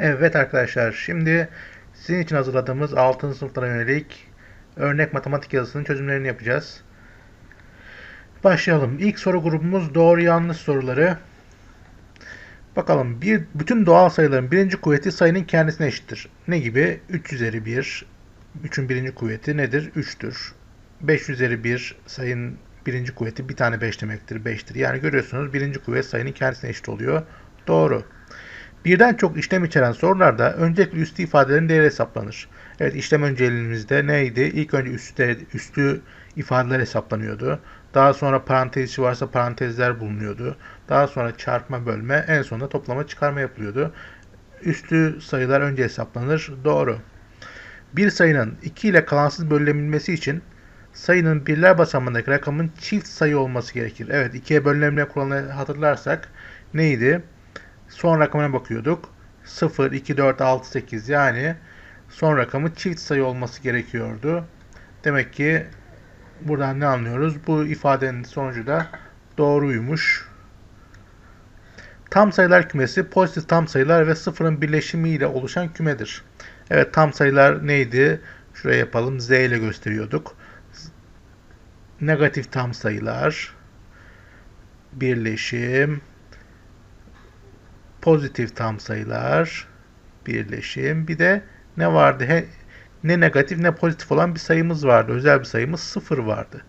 Evet arkadaşlar şimdi sizin için hazırladığımız 6. sınıflara yönelik örnek matematik yazısının çözümlerini yapacağız. Başlayalım. İlk soru grubumuz doğru yanlış soruları. Bakalım bir, bütün doğal sayıların birinci kuvveti sayının kendisine eşittir. Ne gibi? 3 üzeri 1. 3'ün birinci kuvveti nedir? 3'tür. 5 üzeri 1 sayının birinci kuvveti bir tane 5 demektir. 5'tir. Yani görüyorsunuz birinci kuvvet sayının kendisine eşit oluyor. Doğru. Birden çok işlem içeren sorularda öncelikle üstü ifadelerin değeri hesaplanır. Evet işlem önceliğimizde neydi? İlk önce üstü, üstü ifadeler hesaplanıyordu. Daha sonra parantez içi varsa parantezler bulunuyordu. Daha sonra çarpma bölme en sonunda toplama çıkarma yapılıyordu. Üstü sayılar önce hesaplanır. Doğru. Bir sayının 2 ile kalansız bölünebilmesi için sayının birler basamağındaki rakamın çift sayı olması gerekir. Evet ikiye bölünebilme kuralını hatırlarsak neydi? Son rakamına bakıyorduk. 0, 2, 4, 6, 8 yani son rakamı çift sayı olması gerekiyordu. Demek ki buradan ne anlıyoruz? Bu ifadenin sonucu da doğruymuş. Tam sayılar kümesi pozitif tam sayılar ve sıfırın birleşimiyle oluşan kümedir. Evet tam sayılar neydi? Şuraya yapalım. Z ile gösteriyorduk. Negatif tam sayılar birleşim pozitif tam sayılar birleşim. Bir de ne vardı? He, ne negatif ne pozitif olan bir sayımız vardı. Özel bir sayımız sıfır vardı.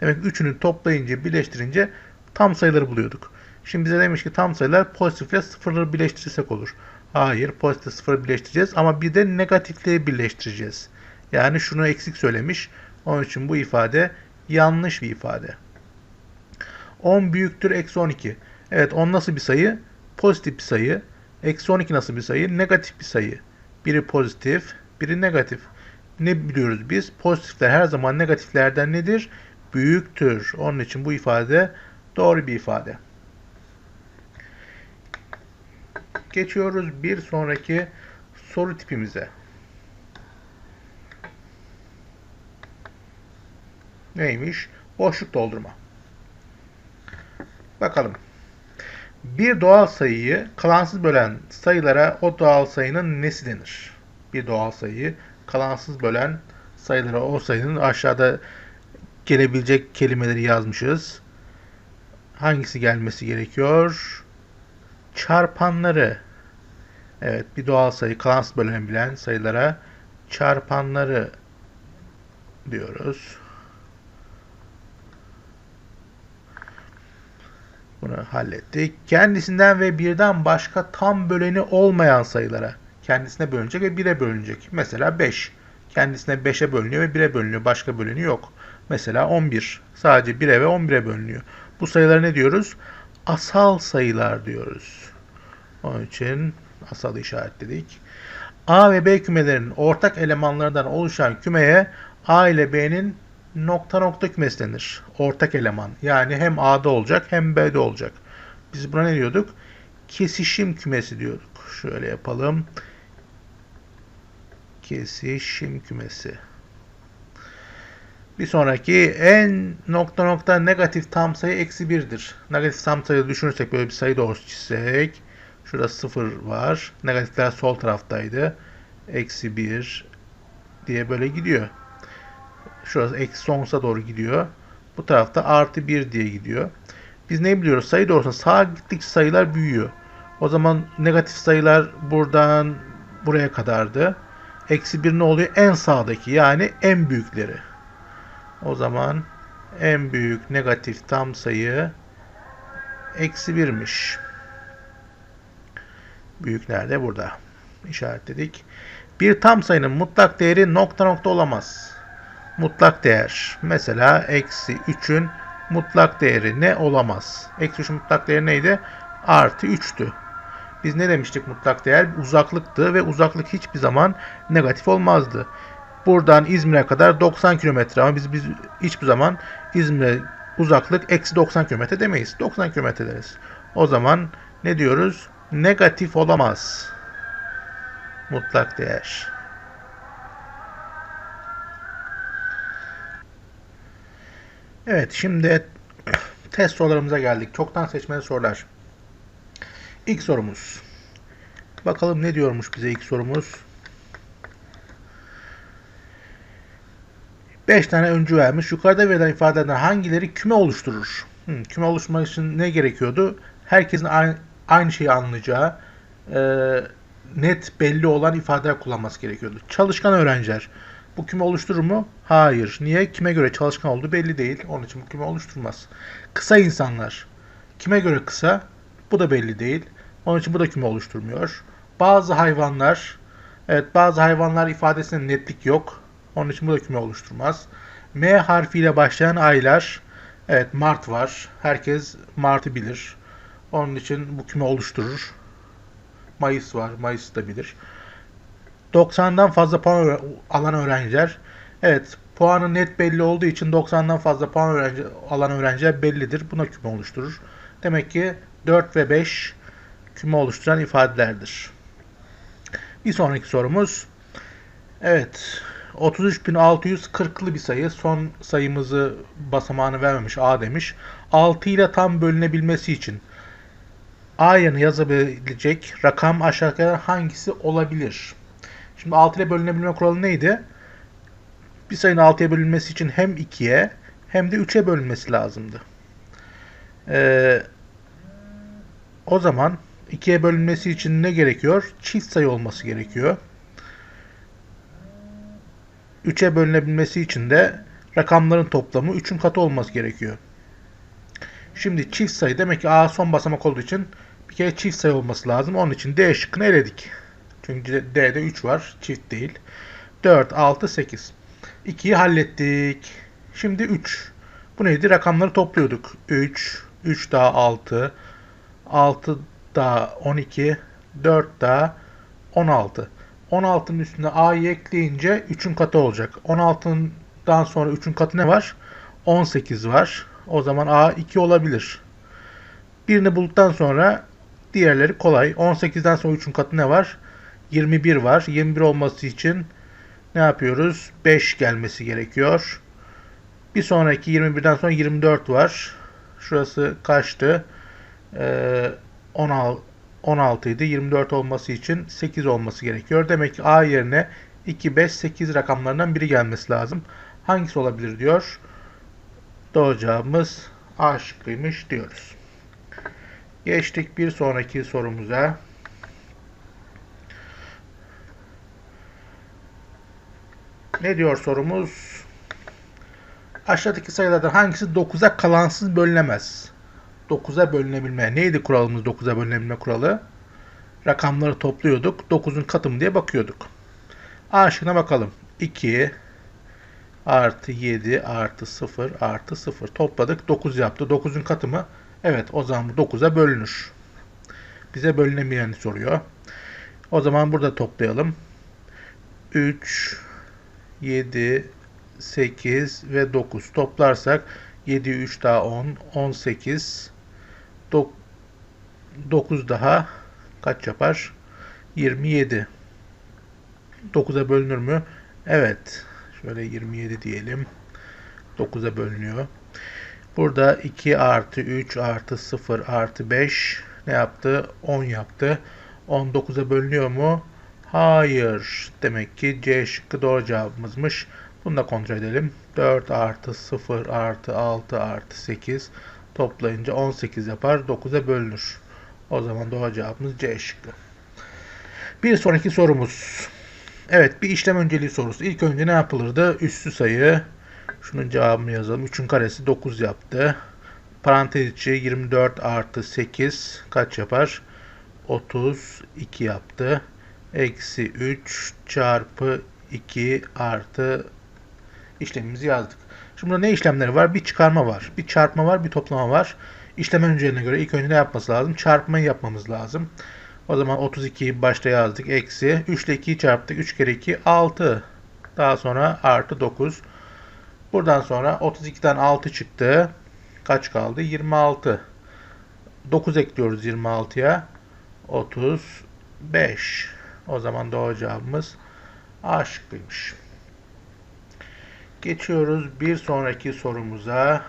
Demek ki üçünü toplayınca birleştirince tam sayıları buluyorduk. Şimdi bize demiş ki tam sayılar pozitifle sıfırları birleştirirsek olur. Hayır pozitif sıfırı birleştireceğiz ama bir de negatifleri birleştireceğiz. Yani şunu eksik söylemiş. Onun için bu ifade yanlış bir ifade. 10 büyüktür eksi 12. Evet 10 nasıl bir sayı? Pozitif bir sayı. Eksi 12 nasıl bir sayı? Negatif bir sayı. Biri pozitif, biri negatif. Ne biliyoruz biz? Pozitifler her zaman negatiflerden nedir? Büyüktür. Onun için bu ifade doğru bir ifade. Geçiyoruz bir sonraki soru tipimize. Neymiş? Boşluk doldurma. Bakalım. Bir doğal sayıyı kalansız bölen sayılara o doğal sayının nesi denir? Bir doğal sayıyı kalansız bölen sayılara o sayının aşağıda gelebilecek kelimeleri yazmışız. Hangisi gelmesi gerekiyor? Çarpanları. Evet bir doğal sayı kalansız bölenebilen sayılara çarpanları diyoruz. Bunu hallettik. Kendisinden ve birden başka tam böleni olmayan sayılara kendisine bölünecek ve 1'e bölünecek. Mesela 5. Kendisine 5'e bölünüyor ve 1'e bölünüyor. Başka bölünü yok. Mesela 11. Sadece 1'e ve 11'e bölünüyor. Bu sayılara ne diyoruz? Asal sayılar diyoruz. Onun için asal işaretledik. A ve B kümelerinin ortak elemanlarından oluşan kümeye A ile B'nin nokta nokta kümesi denir. Ortak eleman. Yani hem A'da olacak hem B'de olacak. Biz buna ne diyorduk? Kesişim kümesi diyorduk. Şöyle yapalım. Kesişim kümesi. Bir sonraki en nokta nokta negatif tam sayı eksi birdir. Negatif tam sayı düşünürsek böyle bir sayı doğrusu çizsek. Şurada sıfır var. Negatifler sol taraftaydı. Eksi bir diye böyle gidiyor. Şurası eksi sonsuza doğru gidiyor. Bu tarafta artı 1 diye gidiyor. Biz ne biliyoruz? Sayı doğrusunda sağa gittikçe sayılar büyüyor. O zaman negatif sayılar buradan buraya kadardı. Eksi 1 ne oluyor? En sağdaki yani en büyükleri. O zaman en büyük negatif tam sayı eksi 1'miş. Büyük nerede? Burada. İşaretledik. Bir tam sayının mutlak değeri nokta nokta olamaz mutlak değer. Mesela eksi 3'ün mutlak değeri ne olamaz? Eksi 3'ün mutlak değeri neydi? Artı 3'tü. Biz ne demiştik mutlak değer? Uzaklıktı ve uzaklık hiçbir zaman negatif olmazdı. Buradan İzmir'e kadar 90 kilometre ama biz, biz hiçbir zaman İzmir'e uzaklık eksi 90 kilometre demeyiz. 90 kilometre deriz. O zaman ne diyoruz? Negatif olamaz. Mutlak değer. Evet şimdi test sorularımıza geldik. Çoktan seçmeli sorular. İlk sorumuz. Bakalım ne diyormuş bize ilk sorumuz. 5 tane öncü vermiş. Yukarıda verilen ifadelerden hangileri küme oluşturur? Hı, küme oluşmak için ne gerekiyordu? Herkesin aynı, aynı şeyi anlayacağı, e, net belli olan ifadeler kullanması gerekiyordu. Çalışkan öğrenciler. Bu küme oluşturur mu? Hayır. Niye? Kime göre çalışkan olduğu belli değil. Onun için bu küme oluşturmaz. Kısa insanlar. Kime göre kısa? Bu da belli değil. Onun için bu da küme oluşturmuyor. Bazı hayvanlar, evet bazı hayvanlar ifadesinde netlik yok. Onun için bu da küme oluşturmaz. M harfiyle başlayan aylar, evet Mart var. Herkes Mart'ı bilir. Onun için bu küme oluşturur. Mayıs var. Mayıs da bilir. 90'dan fazla puan alan öğrenciler. Evet, puanı net belli olduğu için 90'dan fazla puan öğrenci, alan öğrenciler bellidir. Buna küme oluşturur. Demek ki 4 ve 5 küme oluşturan ifadelerdir. Bir sonraki sorumuz. Evet, 33.640'lı bir sayı. Son sayımızı basamağını vermemiş A demiş. 6 ile tam bölünebilmesi için A yerine yazabilecek rakam aşağıdakilerden hangisi olabilir? Şimdi 6 ile bölünebilme kuralı neydi? Bir sayının 6'ya bölünmesi için hem 2'ye hem de 3'e bölünmesi lazımdı. Ee, o zaman 2'ye bölünmesi için ne gerekiyor? Çift sayı olması gerekiyor. 3'e bölünebilmesi için de rakamların toplamı 3'ün katı olması gerekiyor. Şimdi çift sayı demek ki A son basamak olduğu için bir kere çift sayı olması lazım. Onun için D şıkkını eledik. Çünkü D'de 3 var. Çift değil. 4, 6, 8. 2'yi hallettik. Şimdi 3. Bu neydi? Rakamları topluyorduk. 3, 3 daha 6, 6 daha 12, 4 daha 16. 16'nın üstüne A'yı ekleyince 3'ün katı olacak. 16'dan sonra 3'ün katı ne var? 18 var. O zaman A 2 olabilir. Birini bulduktan sonra diğerleri kolay. 18'den sonra 3'ün katı ne var? 21 var. 21 olması için ne yapıyoruz? 5 gelmesi gerekiyor. Bir sonraki 21'den sonra 24 var. Şurası kaçtı? Ee, 16, 16 idi. 24 olması için 8 olması gerekiyor. Demek ki A yerine 2, 5, 8 rakamlarından biri gelmesi lazım. Hangisi olabilir diyor. Doğru cevabımız A şıkkıymış diyoruz. Geçtik bir sonraki sorumuza. Ne diyor sorumuz? Aşağıdaki sayılardan hangisi 9'a kalansız bölünemez? 9'a bölünebilme. Neydi kuralımız 9'a bölünebilme kuralı? Rakamları topluyorduk. 9'un katı mı diye bakıyorduk. A şıkkına bakalım. 2 artı 7 artı 0 artı 0. Topladık. 9 yaptı. 9'un katı mı? Evet. O zaman bu 9'a bölünür. Bize bölünemeyeni soruyor. O zaman burada toplayalım. 3 7, 8 ve 9 toplarsak 7, 3 daha 10, 18, 9 daha kaç yapar? 27. 9'a bölünür mü? Evet. Şöyle 27 diyelim. 9'a bölünüyor. Burada 2 artı 3 artı 0 artı 5 ne yaptı? 10 yaptı. 19'a bölünüyor mu? Hayır. Demek ki C şıkkı doğru cevabımızmış. Bunu da kontrol edelim. 4 artı 0 artı 6 artı 8 toplayınca 18 yapar. 9'a bölünür. O zaman doğru cevabımız C şıkkı. Bir sonraki sorumuz. Evet bir işlem önceliği sorusu. İlk önce ne yapılırdı? Üssü sayı. Şunun cevabını yazalım. 3'ün karesi 9 yaptı. Parantez içi 24 artı 8 kaç yapar? 32 yaptı eksi 3 çarpı 2 artı işlemimizi yazdık. Şimdi burada ne işlemleri var? Bir çıkarma var. Bir çarpma var. Bir toplama var. İşlem önceline göre ilk önce ne yapması lazım? Çarpmayı yapmamız lazım. O zaman 32'yi başta yazdık. Eksi 3 ile 2'yi çarptık. 3 kere 2 6. Daha sonra artı 9. Buradan sonra 32'den 6 çıktı. Kaç kaldı? 26. 9 ekliyoruz 26'ya. 35. O zaman doğru cevabımız A şıkkıymış. Geçiyoruz bir sonraki sorumuza.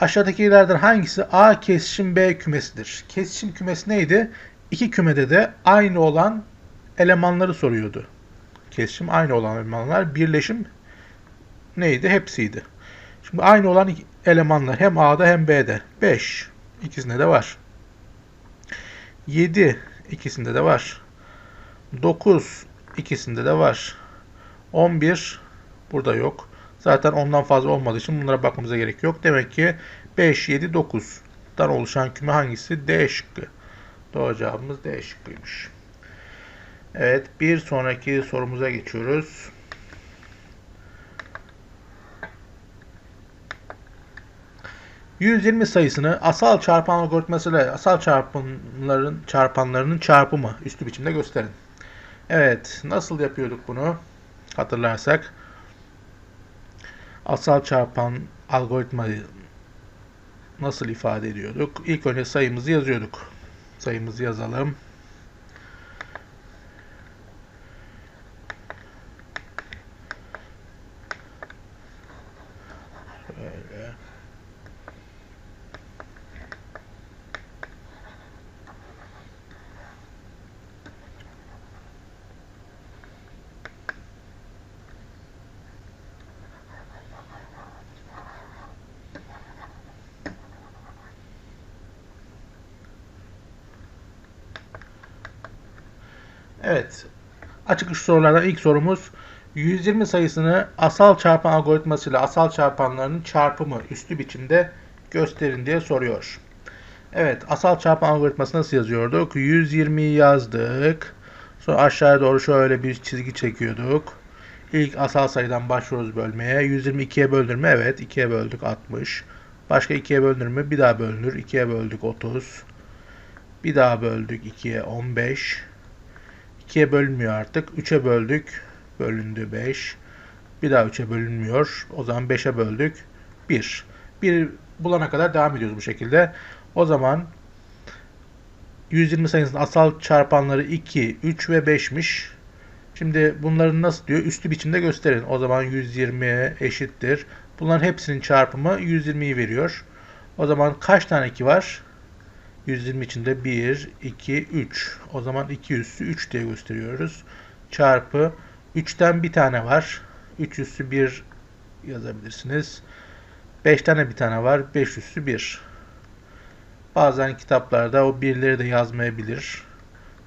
Aşağıdakilerden hangisi A kesişim B kümesidir? Kesişim kümesi neydi? İki kümede de aynı olan elemanları soruyordu. Kesişim aynı olan elemanlar, birleşim neydi? Hepsiydi. Şimdi aynı olan elemanlar hem A'da hem B'de. 5. ikisinde de var. 7 ikisinde de var. 9 ikisinde de var. 11 burada yok. Zaten ondan fazla olmadığı için bunlara bakmamıza gerek yok. Demek ki 5, 7, 9'dan oluşan küme hangisi? D şıkkı. Doğru cevabımız D şıkkıymış. Evet bir sonraki sorumuza geçiyoruz. ...120 sayısını asal çarpan algoritmasıyla asal çarpanların çarpanlarının çarpımı üstü biçimde gösterin. Evet, nasıl yapıyorduk bunu? Hatırlarsak asal çarpan algoritmayı nasıl ifade ediyorduk? İlk önce sayımızı yazıyorduk. Sayımızı yazalım. Evet. Açık uç sorulardan ilk sorumuz 120 sayısını asal çarpan algoritmasıyla asal çarpanlarının çarpımı üstü biçimde gösterin diye soruyor. Evet, asal çarpan algoritması nasıl yazıyorduk? 120'yi yazdık. Sonra aşağıya doğru şöyle bir çizgi çekiyorduk. İlk asal sayıdan başlıyoruz bölmeye. 122'ye bölünür mü? Evet, 2'ye böldük 60. Başka 2'ye bölünür mü? Bir daha bölünür. 2'ye böldük 30. Bir daha böldük 2'ye 15. 2'ye bölünmüyor artık. 3'e böldük. Bölündü 5. Bir daha 3'e bölünmüyor. O zaman 5'e böldük. 1. 1 bulana kadar devam ediyoruz bu şekilde. O zaman 120 sayısının asal çarpanları 2, 3 ve 5'miş. Şimdi bunları nasıl diyor? Üstü biçimde gösterin. O zaman 120'ye eşittir. Bunların hepsinin çarpımı 120'yi veriyor. O zaman kaç tane 2 var? 120 içinde 1, 2, 3. O zaman 2 üssü 3 diye gösteriyoruz. Çarpı 3'ten bir tane var. 3 üssü 1 yazabilirsiniz. 5 tane bir tane var. 5 üssü 1. Bazen kitaplarda o birleri de yazmayabilir.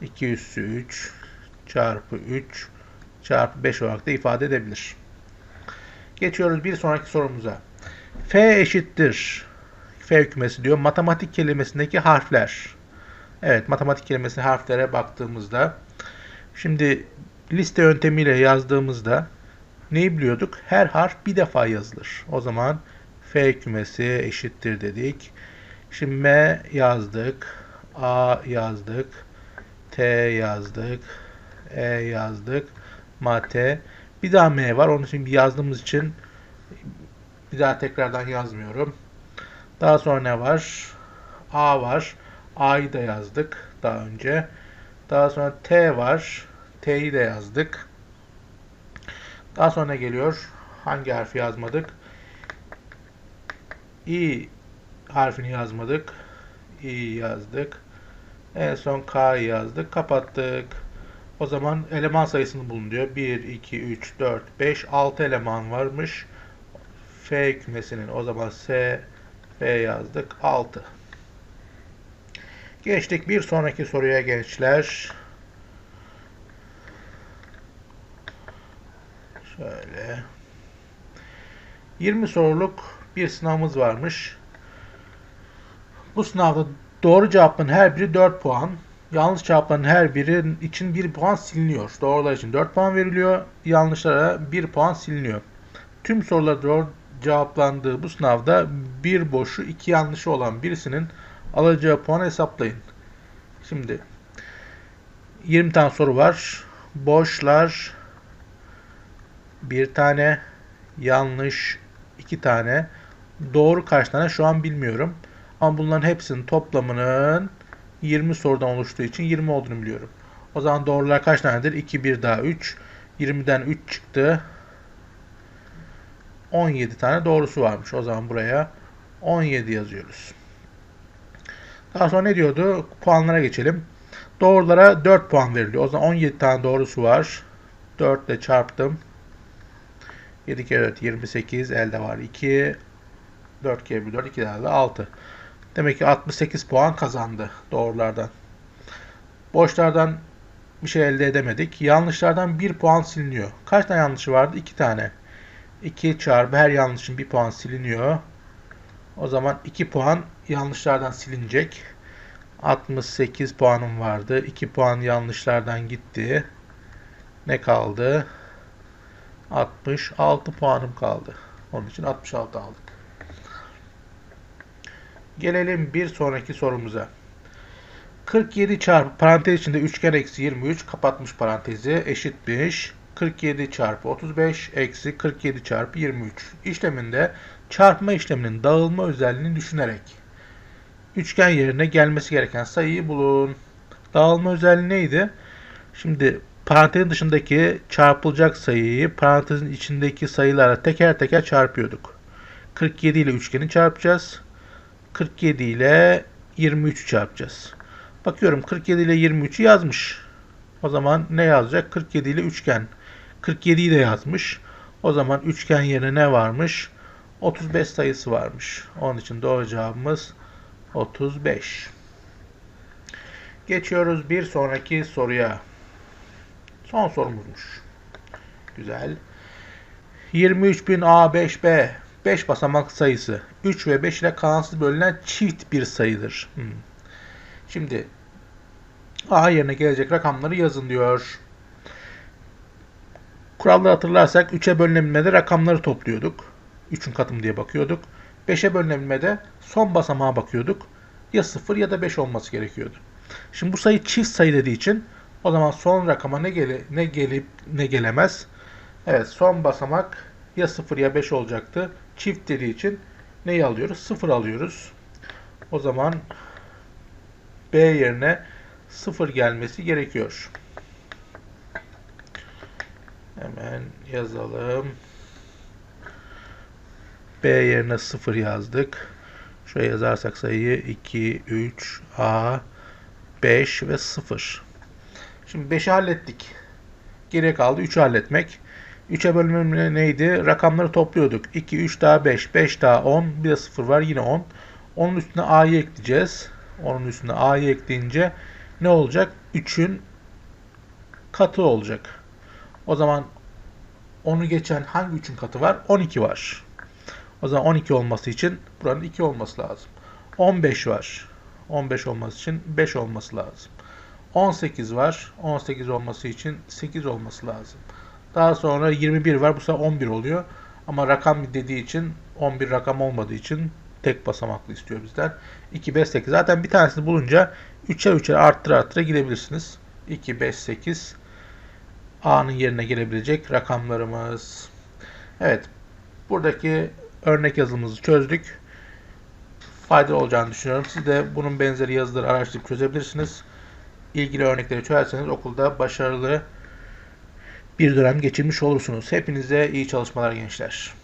2 üssü 3 çarpı 3 çarpı 5 olarak da ifade edebilir. Geçiyoruz bir sonraki sorumuza. F eşittir F kümesi diyor. Matematik kelimesindeki harfler. Evet, matematik kelimesi harflere baktığımızda şimdi liste yöntemiyle yazdığımızda neyi biliyorduk? Her harf bir defa yazılır. O zaman F kümesi eşittir dedik. Şimdi M yazdık. A yazdık. T yazdık. E yazdık. Mate. Bir daha M var. Onun için yazdığımız için bir daha tekrardan yazmıyorum. Daha sonra ne var? A var. A'yı da yazdık daha önce. Daha sonra T var. T'yi de yazdık. Daha sonra geliyor? Hangi harfi yazmadık? İ harfini yazmadık. İ yazdık. En son K'yı yazdık. Kapattık. O zaman eleman sayısını bulun diyor. 1, 2, 3, 4, 5, 6 eleman varmış. F kümesinin o zaman S, F yazdık. 6. Geçtik bir sonraki soruya gençler. Şöyle. 20 soruluk bir sınavımız varmış. Bu sınavda doğru cevapın her biri 4 puan. Yanlış cevapların her biri için 1 puan siliniyor. Doğrular için 4 puan veriliyor. Yanlışlara 1 puan siliniyor. Tüm sorular doğru cevaplandığı bu sınavda bir boşu iki yanlışı olan birisinin alacağı puan hesaplayın. Şimdi 20 tane soru var. Boşlar bir tane, yanlış iki tane, doğru kaç tane şu an bilmiyorum. Ama bunların hepsinin toplamının 20 sorudan oluştuğu için 20 olduğunu biliyorum. O zaman doğrular kaç tanedir? 2, 1 daha 3. 20'den 3 çıktı. 17 tane doğrusu varmış. O zaman buraya 17 yazıyoruz. Daha sonra ne diyordu? Puanlara geçelim. Doğrulara 4 puan veriliyor. O zaman 17 tane doğrusu var. 4 ile çarptım. 7 kere 4 28. Elde var 2. 4 kere 1 4. 2 daha da 6. Demek ki 68 puan kazandı doğrulardan. Boşlardan bir şey elde edemedik. Yanlışlardan 1 puan siliniyor. Kaç tane yanlışı vardı? 2 tane. 2 çarpı her yanlışın 1 puan siliniyor. O zaman 2 puan yanlışlardan silinecek. 68 puanım vardı. 2 puan yanlışlardan gitti. Ne kaldı? 66 puanım kaldı. Onun için 66 aldık. Gelelim bir sonraki sorumuza. 47 çarpı parantez içinde üçgen eksi 23 kapatmış parantezi eşitmiş. 47 çarpı 35 eksi 47 çarpı 23 işleminde çarpma işleminin dağılma özelliğini düşünerek üçgen yerine gelmesi gereken sayıyı bulun. Dağılma özelliği neydi? Şimdi parantezin dışındaki çarpılacak sayıyı parantezin içindeki sayılara teker teker çarpıyorduk. 47 ile üçgeni çarpacağız. 47 ile 23'ü çarpacağız. Bakıyorum 47 ile 23'ü yazmış. O zaman ne yazacak? 47 ile üçgen. 47'yi de yazmış. O zaman üçgen yerine ne varmış? 35 sayısı varmış. Onun için doğru cevabımız 35. Geçiyoruz bir sonraki soruya. Son sorumuzmuş. Güzel. 23.000A5B 5 basamak sayısı 3 ve 5 ile kalansız bölünen çift bir sayıdır. Hmm. Şimdi A yerine gelecek rakamları yazın diyor. Kuralları hatırlarsak 3'e bölünebilmede rakamları topluyorduk. 3'ün katım diye bakıyorduk. 5'e bölünebilmede son basamağa bakıyorduk. Ya 0 ya da 5 olması gerekiyordu. Şimdi bu sayı çift sayı dediği için o zaman son rakama ne, gele, ne gelip ne gelemez? Evet son basamak ya 0 ya 5 olacaktı. Çift dediği için neyi alıyoruz? 0 alıyoruz. O zaman B yerine 0 gelmesi gerekiyor. Hemen yazalım. B yerine 0 yazdık. Şuraya yazarsak sayıyı 2, 3, A, 5 ve 0. Şimdi 5'i hallettik. Geriye kaldı 3'ü halletmek. 3'e bölümü neydi? Rakamları topluyorduk. 2, 3 daha 5, 5 daha 10, bir de 0 var yine 10. Onun üstüne A'yı ekleyeceğiz. Onun üstüne A'yı ekleyince ne olacak? 3'ün katı olacak. O zaman onu geçen hangi 3'ün katı var? 12 var. O zaman 12 olması için buranın 2 olması lazım. 15 var. 15 olması için 5 olması lazım. 18 var. 18 olması için 8 olması lazım. Daha sonra 21 var. Bu sefer 11 oluyor. Ama rakam dediği için 11 rakam olmadığı için tek basamaklı istiyor bizden. 2, 5, 8. Zaten bir tanesini bulunca 3'er 3'er arttıra arttıra gidebilirsiniz. 2, 5, 8 A'nın yerine gelebilecek rakamlarımız. Evet. Buradaki örnek yazılımımızı çözdük. Faydalı olacağını düşünüyorum. Siz de bunun benzeri yazıları araştırıp çözebilirsiniz. İlgili örnekleri çözerseniz okulda başarılı bir dönem geçirmiş olursunuz. Hepinize iyi çalışmalar gençler.